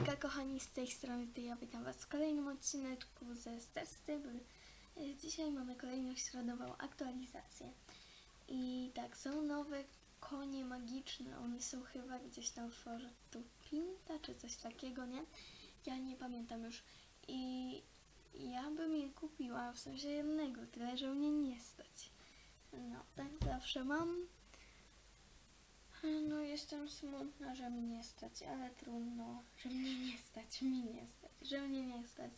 Hejka kochani, z tej strony to ja witam was w kolejnym odcineczku ze Stable. E, Dzisiaj mamy kolejną środową aktualizację. I tak, są nowe konie magiczne, one są chyba gdzieś tam w Fortu Pinta czy coś takiego, nie? Ja nie pamiętam już. I ja bym je kupiła, w sensie jednego, tyle że mnie nie stać. No, tak zawsze mam. No jestem smutna, że mnie nie stać, ale trudno, że mnie nie stać, mi nie stać, że mnie nie stać.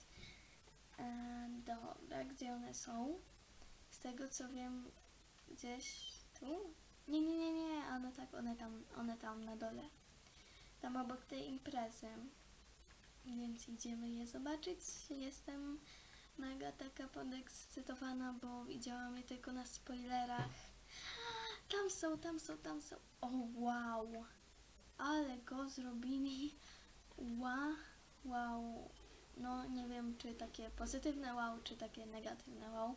E, dobra, gdzie one są? Z tego co wiem, gdzieś tu? Nie, nie, nie, nie, one tak, one tam, one tam na dole. Tam obok tej imprezy. Więc idziemy je zobaczyć. Jestem mega taka podekscytowana, bo widziałam je tylko na spoilerach. Tam są, tam są, tam są. O wow! Ale go zrobili. Wow, wow. No nie wiem, czy takie pozytywne wow, czy takie negatywne wow.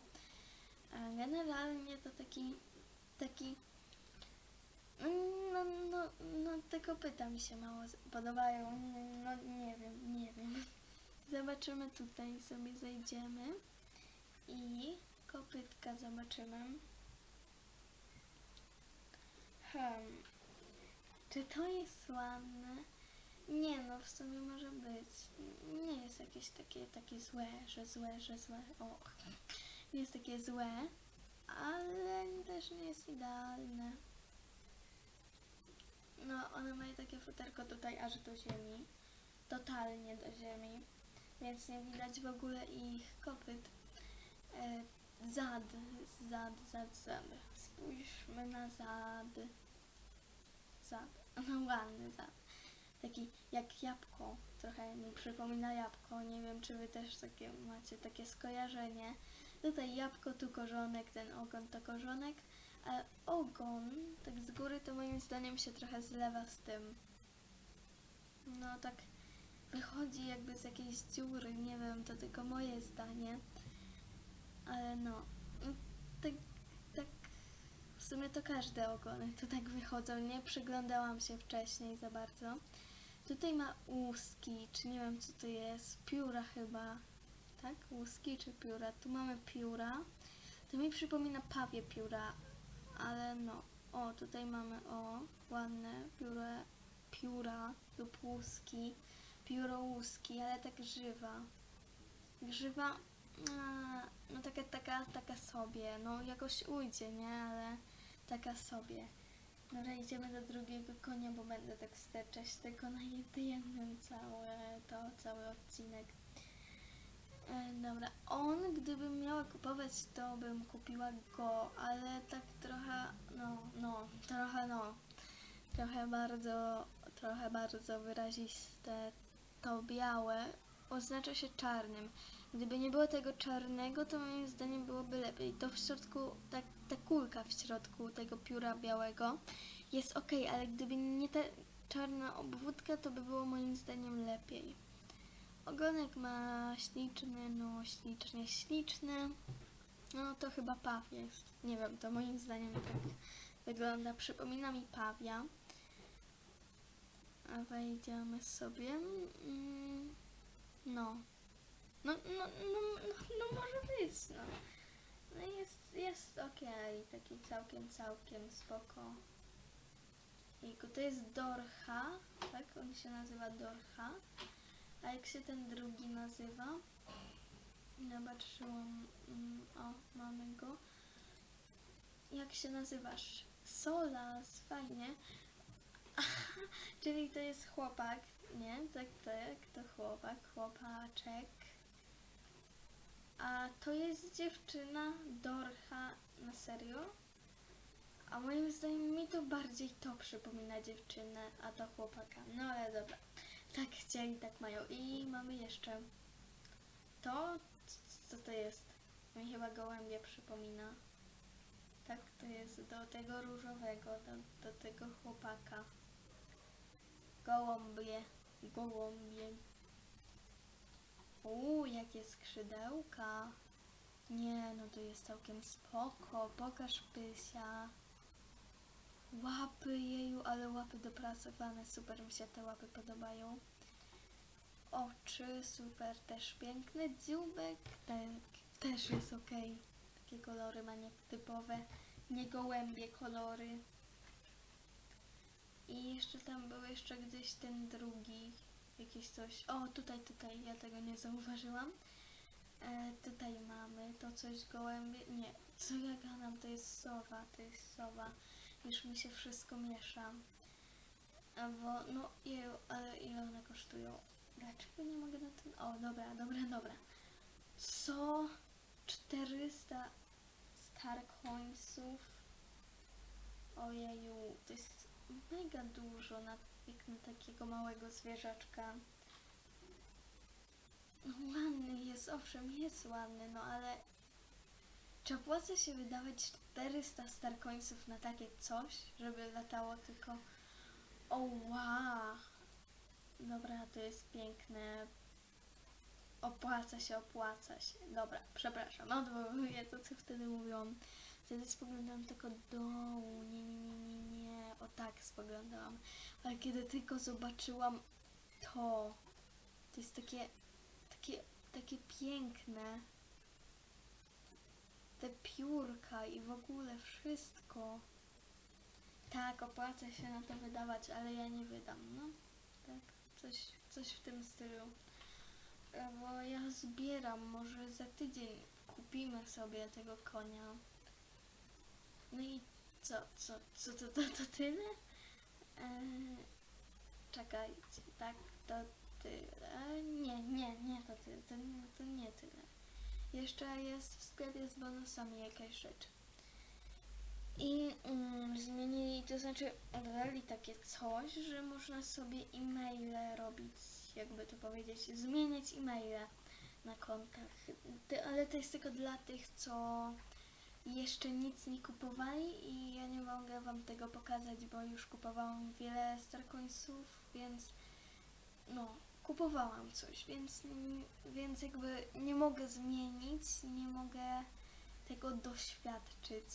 E, Generalnie to taki, taki, no, no, no te kopyta mi się mało podobają. No nie wiem, nie wiem. Zobaczymy tutaj, sobie zejdziemy i kopytka zobaczymy. Hmm. Czy to jest ładne? Nie no, w sumie może być. Nie jest jakieś takie, takie złe, że złe, że złe. O, nie jest takie złe, ale też nie jest idealne. No, one mają takie futerko tutaj aż do ziemi. Totalnie do ziemi. Więc nie widać w ogóle ich kopyt. E, zad, zad, zad, zad. Spójrzmy na zad. Zad. No ładny zad. Taki jak jabłko. Trochę mi przypomina jabłko. Nie wiem, czy wy też takie macie takie skojarzenie. Tutaj jabłko, tu korzonek, ten ogon to korzonek. Ale ogon, tak z góry, to moim zdaniem się trochę zlewa z tym. No tak wychodzi jakby z jakiejś dziury, nie wiem, to tylko moje zdanie. Ale no, sumie to każde ogony to tak wychodzą, nie przyglądałam się wcześniej za bardzo. Tutaj ma łuski, czy nie wiem co to jest, pióra chyba, tak? Łuski czy pióra? Tu mamy pióra. To mi przypomina pawie pióra, ale no, o tutaj mamy, o, ładne pióra, pióra lub łuski, pióro łuski, ale tak grzywa. Grzywa, no taka, taka, taka sobie, no jakoś ujdzie, nie, ale taka sobie. Dobra, idziemy do drugiego konia, bo będę tak sterczeć tylko na jednym cały, to cały odcinek. E, dobra, on gdybym miała kupować, to bym kupiła go, ale tak trochę, no, no, trochę no, trochę bardzo, trochę bardzo wyraziste to białe oznacza się czarnym. Gdyby nie było tego czarnego, to moim zdaniem byłoby lepiej. To w środku, ta, ta kulka w środku tego pióra białego jest ok, ale gdyby nie ta czarna obwódka, to by było moim zdaniem lepiej. Ogonek ma śliczny, no ślicznie śliczny. No to chyba paw jest. Nie wiem, to moim zdaniem tak wygląda. Przypomina mi pawia. A wejdziemy sobie. Mm, no. No, no, no, no, no może być, no. No jest, jest okej, taki całkiem, całkiem spoko. Jejku, to jest Dorcha, tak? On się nazywa Dorcha. A jak się ten drugi nazywa? Zobaczyłam, mm, o, mamy go. Jak się nazywasz? Solas, fajnie. Czyli to jest chłopak, nie? Tak, tak, to chłopak, chłopaczek. A to jest dziewczyna Dorcha, na serio? A moim zdaniem mi to bardziej to przypomina dziewczynę, a to chłopaka. No ale dobra. Tak chcieli, tak mają. I mamy jeszcze to, co to jest? Mi chyba gołębie przypomina. Tak, to jest do tego różowego, do, do tego chłopaka. Gołąbie, gołąbie. Jakie skrzydełka. Nie, no to jest całkiem spoko. Pokaż pysia. Łapy jeju, ale łapy dopracowane. Super mi się te łapy podobają. oczy, super, też piękny. Dziubek tak, też jest ok. Takie kolory ma nietypowe, nie gołębie kolory. I jeszcze tam był jeszcze gdzieś ten drugi, jakiś coś. O, tutaj, tutaj, ja tego nie zauważyłam. E, tutaj mamy to coś gołębie. Nie, co ja gadam, to jest sowa, to jest sowa. Już mi się wszystko miesza. Albo, no, jeju, ale ile one kosztują? Dlaczego nie mogę na ten... O, dobra, dobra, dobra. Co? 400 star coinsów? Ojeju, to jest mega dużo na, na takiego małego zwierzaczka. Ładny jest, owszem, jest ładny, no ale czy opłaca się wydawać 400 star coinsów na takie coś, żeby latało tylko o wow. Dobra, to jest piękne. Opłaca się, opłaca się. Dobra, przepraszam, odwołuję to, co wtedy mówiłam. Wtedy spoglądałam tylko do dołu. Nie, nie, nie, nie, tak spoglądałam. Ale kiedy tylko zobaczyłam to, to jest takie, takie, takie piękne. Te piórka i w ogóle wszystko. Tak, opłaca się na to wydawać, ale ja nie wydam, no. Tak, coś, coś w tym stylu. E, Bo ja zbieram, może za tydzień kupimy sobie tego konia. No i co, co, co, to, to, to tyle? Eee, czekajcie, tak, to tyle. Nie, nie, nie, to tyle, to, to nie tyle. Jeszcze jest w sklepie z bonusami jakaś rzecz. I mm, zmienili, to znaczy dodali takie coś, że można sobie e-maile robić, jakby to powiedzieć, zmieniać e-maile na kontach. Ale to jest tylko dla tych, co jeszcze nic nie kupowali i ja nie mogę wam tego pokazać, bo już kupowałam wiele Starcoinsów, więc no, kupowałam coś, więc, więc jakby nie mogę zmienić, nie mogę tego doświadczyć.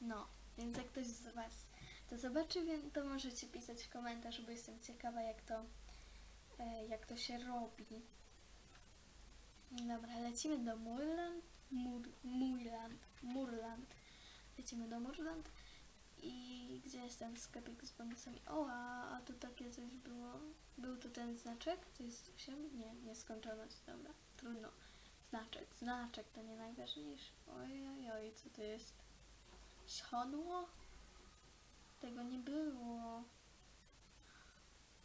No, więc jak ktoś z Was to zobaczy, to możecie pisać w komentarzu, bo jestem ciekawa, jak to, e, jak to się robi. Dobra, lecimy do Murland. Lecimy do Murland. I gdzie jest ten sklepik z bonusami? O, a, a tu takie coś było. Był tu ten znaczek? To jest 8? Nie, nieskończoność. Dobra, trudno. Znaczek, znaczek to nie najważniejsze. Oj, oj, oj, co to jest? Siodło? Tego nie było.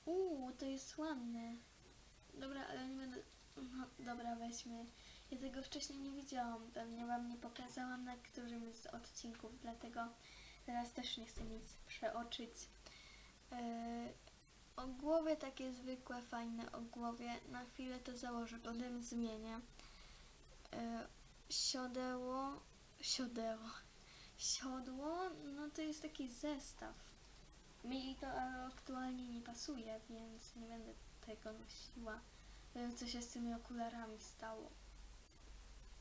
Uuu, to jest ładne. Dobra, ale nie będę... No, dobra, weźmy. Ja tego wcześniej nie widziałam. Pewnie wam nie pokazałam na którymś z odcinków, dlatego teraz też nie chcę nic przeoczyć. Yy, ogłowie takie zwykłe, fajne ogłowie. Na chwilę to założę, potem zmienię. Yy, siodeło... Siodeło. Siodło, no to jest taki zestaw. Mi to aktualnie nie pasuje, więc nie będę tego nosiła. Wiem, co się z tymi okularami stało.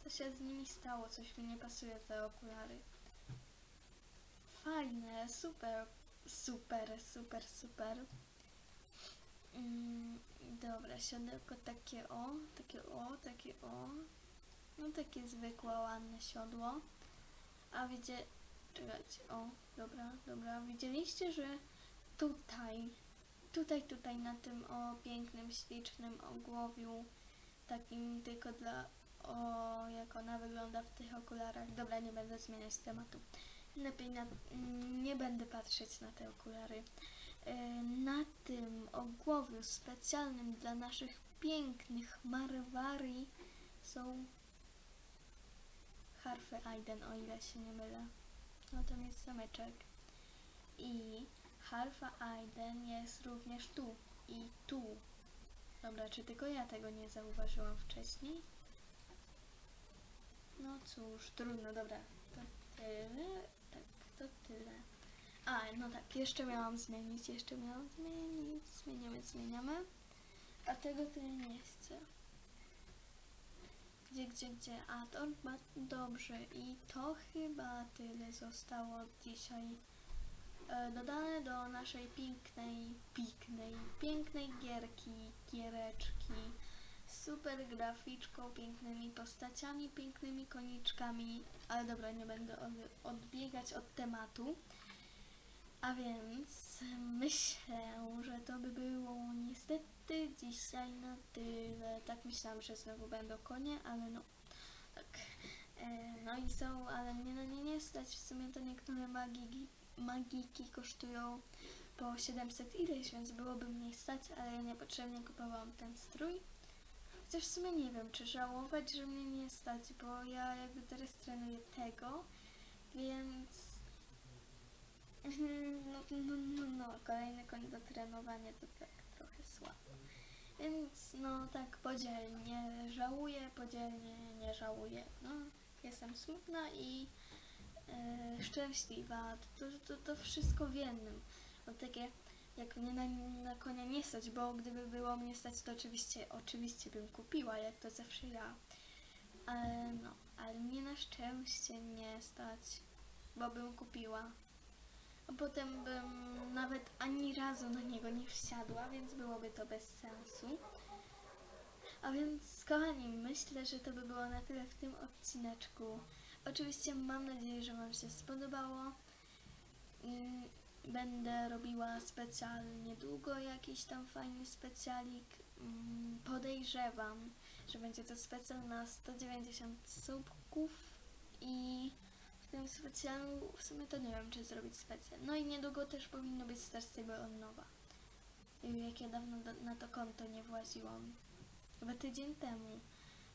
Co się z nimi stało? Coś mi nie pasuje te okulary. Fajne, super, super, super, super. Mm, dobra, siodełko takie o, takie o, takie o. No takie zwykłe, ładne siodło. A wiecie, czekajcie, o, dobra, dobra, widzieliście, że tutaj, tutaj, tutaj na tym o pięknym, ślicznym ogłowiu, takim tylko dla, o, jak ona wygląda w tych okularach. Dobra, nie będę zmieniać tematu. Lepiej na, nie będę patrzeć na te okulary. E, Na tym ogłowiu specjalnym dla naszych pięknych marwarii są harfy Aiden, o ile się nie mylę. No tam jest zameczek. I harfa Aiden jest również tu i tu. Dobra, czy tylko ja tego nie zauważyłam wcześniej? Cóż, trudno, dobra. To tyle, tak, to tyle. A, no tak, jeszcze miałam zmienić, jeszcze miałam zmienić. Zmieniamy, zmieniamy. A tego ja nie chcę. Gdzie, gdzie, gdzie? A to dobrze. I to chyba tyle zostało dzisiaj e, dodane do naszej pięknej, pięknej, pięknej gierki, giereczki. Super graficzką, pięknymi postaciami, pięknymi koniczkami, ale dobra, nie będę od, odbiegać od tematu. A więc myślę, że to by było niestety dzisiaj na tyle. Tak myślałam, że znowu będą konie, ale no tak. E, no i są, ale mnie na nie nie stać. W sumie to niektóre magiki, magiki kosztują po 700 ileś, więc byłoby mniej stać, ale ja niepotrzebnie kupowałam ten strój. Chociaż w sumie nie wiem, czy żałować, że mnie nie stać, bo ja jakby teraz trenuję tego, więc no, no, no, no, kolejny koń do trenowania to tak trochę słabo. Więc no tak podzielnie żałuję, podzielnie nie żałuję. No, jestem smutna i e, szczęśliwa. To, to, to wszystko w jednym. No takie jak mnie na, na konia nie stać, bo gdyby było mnie stać, to oczywiście, oczywiście bym kupiła, jak to zawsze ja. Ale no, ale mnie na szczęście nie stać, bo bym kupiła. A potem bym nawet ani razu na niego nie wsiadła, więc byłoby to bez sensu. A więc, kochani, myślę, że to by było na tyle w tym odcineczku. Oczywiście mam nadzieję, że Wam się spodobało. Będę robiła specjalnie długo jakiś tam fajny specjalik. Mm, Podejrzewam, że będzie to specjal na 190 subków i w tym specjalu w sumie to nie wiem, czy zrobić specjal. No i niedługo też powinno być Star Stable nowa. Jak ja dawno do, na to konto nie właziłam. Chyba tydzień temu.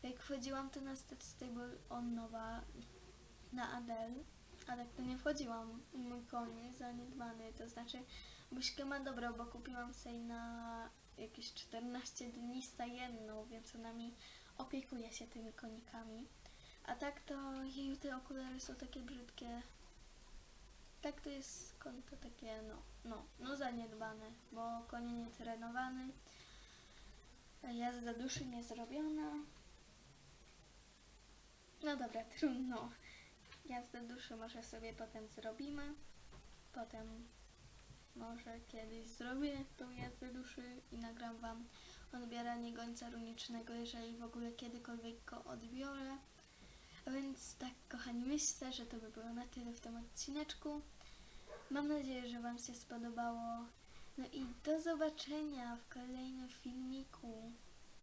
Jak wchodziłam to na Star Stable nowa na Adel, a tak to nie wchodziłam. I mój koń jest zaniedbany, to znaczy buźkę ma dobrą, bo kupiłam sobie na jakieś 14 dni stajenną, więc ona mi opiekuje się tymi konikami. A tak to jej te okulary są takie brzydkie. Tak to jest konto takie, no, no, no zaniedbane, bo konie nie trenowany, jazda duszy nie zrobiona. No dobra, trudno. Jazdę duszy może sobie potem zrobimy. Potem może kiedyś zrobię tą jazdę duszy i nagram wam odbieranie gońca runicznego, jeżeli w ogóle kiedykolwiek go odbiorę. A więc tak, kochani, myślę, że to by było na tyle w tym odcineczku. Mam nadzieję, że Wam się spodobało. No i do zobaczenia w kolejnym filmiku.